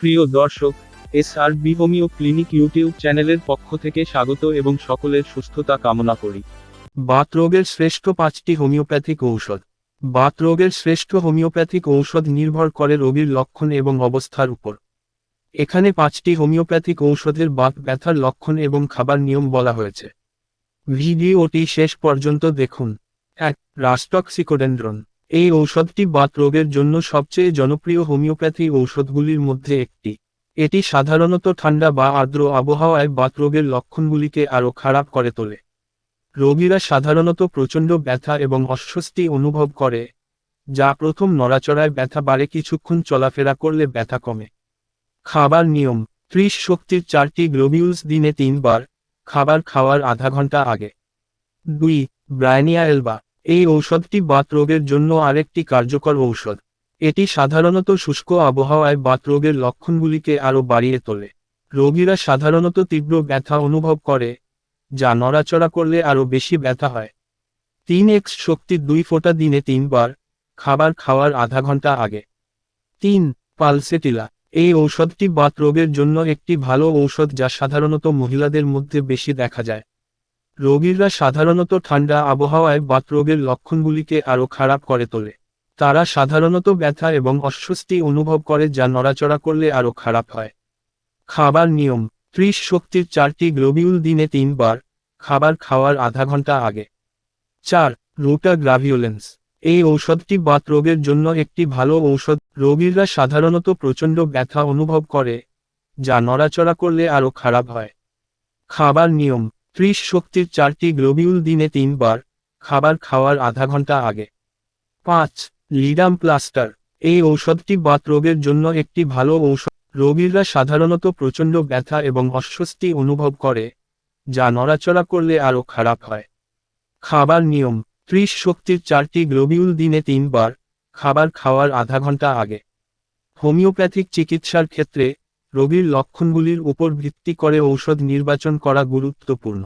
প্রিয় দর্শক S R B homeo clinic YouTube চ্যানেলের পক্ষ থেকে স্বাগত এবং সকলের সুস্থতা কামনা করি। বাত রোগের শ্রেষ্ঠ পাঁচটি হোমিওপ্যাথিক ঔষধ। বাত রোগের শ্রেষ্ঠ হোমিওপ্যাথিক ঔষধ নির্ভর করে রোগীর লক্ষণ এবং অবস্থার উপর। এখানে পাঁচটি হোমিওপ্যাথিক ঔষধের বাত ব্যথার লক্ষণ এবং খাবার নিয়ম বলা হয়েছে। ভিডিওটি শেষ পর্যন্ত দেখুন। এক রাস্টক্সিকোডেন্ড্রন এই ঔষধটি বাত রোগের জন্য সবচেয়ে জনপ্রিয় হোমিওপ্যাথি ঔষধগুলির মধ্যে একটি। এটি সাধারণত ঠান্ডা বা আর্দ্র আবহাওয়ায় বাত রোগের লক্ষণগুলিকে আরও খারাপ করে তোলে। রোগীরা সাধারণত প্রচণ্ড ব্যথা এবং অস্বস্তি অনুভব করে, যা প্রথম নড়াচড়ায় ব্যথা বাড়ে কিছুক্ষণ চলাফেরা করলে ব্যথা কমে। খাবার নিয়ম, ত্রিশ শক্তির চারটি গ্লোবিউলস দিনে তিনবার, খাবার খাওয়ার আধা ঘণ্টা আগে। দুই ব্রায়নিয়া এলবা। এই ঔষধটি বাত রোগের জন্য আরেকটি কার্যকর ঔষধ। এটি সাধারণত শুষ্ক আবহাওয়ায় বাত রোগের লক্ষণগুলিকে আরও বাড়িয়ে তোলে। রোগীরা সাধারণত তীব্র ব্যথা অনুভব করে, যা নড়াচড়া করলে আরও বেশি ব্যথা হয়। তিন এক্স শক্তির দুই ফোঁটা দিনে তিনবার, খাবার খাওয়ার আধা ঘণ্টা আগে। তিন, পালসেটিলা। এই ঔষধটি বাত রোগের জন্য একটি ভালো ঔষধ যা সাধারণত মহিলাদের মধ্যে বেশি দেখা যায়। রোগীরা সাধারণত ঠান্ডা আবহাওয়ায় বাত রোগের লক্ষণগুলিকে আরও খারাপ করে তোলে। তারা সাধারণত ব্যথা এবং অস্বস্তি অনুভব করে যা নড়াচড়া করলে আরও খারাপ হয়। খাবার নিয়ম, ত্রিশ শক্তির চারটি গ্লোবিউল দিনে তিনবার, খাবার খাওয়ার আধা ঘণ্টা আগে। চার, রোটা গ্রাভিওলেন্স, এই ঔষধটি বাত রোগের জন্য একটি ভালো ঔষধ। রোগীরা সাধারণত প্রচণ্ড ব্যথা অনুভব করে, যা নড়াচড়া করলে আরও খারাপ হয়। খাবার নিয়ম ত্রিশ শক্তির চারটি গ্লোবিউল দিনে তিনবার, খাবার খাওয়ার আধা ঘণ্টা আগে। পাঁচ, লিডাম প্লাস্টার। এই ঔষধটি বাত রোগের জন্য একটি ভালো ঔষধ। রোগীরা সাধারণত প্রচণ্ড ব্যথা এবং অস্বস্তি অনুভব করে, যা নড়াচড়া করলে আরও খারাপ হয়। খাবার নিয়ম। ত্রিশ শক্তির চারটি গ্লোবিউল দিনে তিনবার, খাবার খাওয়ার আধা ঘণ্টা আগে। হোমিওপ্যাথিক চিকিৎসার ক্ষেত্রে রোগীর লক্ষণগুলির উপর ভিত্তি করে ঔষধ নির্বাচন করা গুরুত্বপূর্ণ।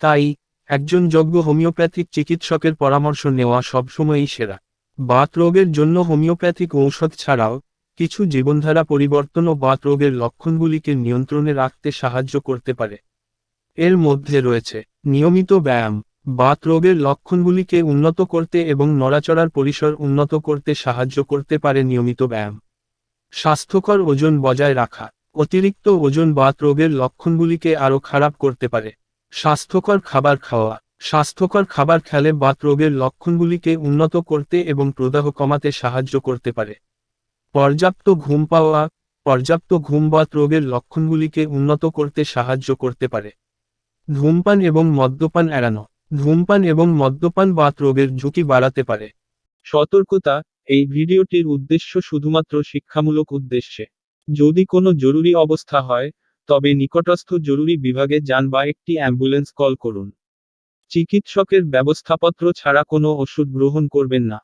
তাই, একজন যোগ্য হোমিওপ্যাথিক চিকিৎসকের পরামর্শ নেওয়া সবসময়ই সেরা। বাত রোগের জন্য হোমিওপ্যাথিক ঔষধ ছাড়াও, কিছু জীবনধারা পরিবর্তন ও বাত রোগের লক্ষণগুলিকে নিয়ন্ত্রণে রাখতে সাহায্য করতে পারে। এর মধ্যে রয়েছে, নিয়মিত ব্যায়াম, বাত রোগের লক্ষণগুলিকে উন্নত করতে এবং নড়াচড়ার পরিসর উন্নত করতে সাহায্য করতে পারে নিয়মিত ব্যায়াম। স্বাস্থ্যকর ওজন বজায় রাখা, অতিরিক্ত ওজন বাত রোগের লক্ষণগুলিকে আরও খারাপ করতে পারে। স্বাস্থ্যকর খাবার খাওয়া, স্বাস্থ্যকর খাবার খেলে বাত রোগের লক্ষণগুলিকে উন্নত করতে এবং প্রদাহ কমাতে সাহায্য করতে পারে। পর্যাপ্ত ঘুম পাওয়া, পর্যাপ্ত ঘুম বাত রোগের লক্ষণগুলিকে উন্নত করতে সাহায্য করতে পারে। ধূমপান এবং মদ্যপান এড়ানো, ধূমপান এবং মদ্যপান বাত রোগের ঝুঁকি বাড়াতে পারে। সতর্কতা এই ভিডিওটির উদ্দেশ্য শুধুমাত্র শিক্ষামূলক উদ্দেশ্যে। যদি কোনো জরুরি অবস্থা হয়, তবে নিকটস্থ জরুরি বিভাগে যান বা একটি অ্যাম্বুলেন্স কল করুন। চিকিৎসকের ব্যবস্থাপত্র ছাড়া কোনো ওষুধ গ্রহণ করবেন না।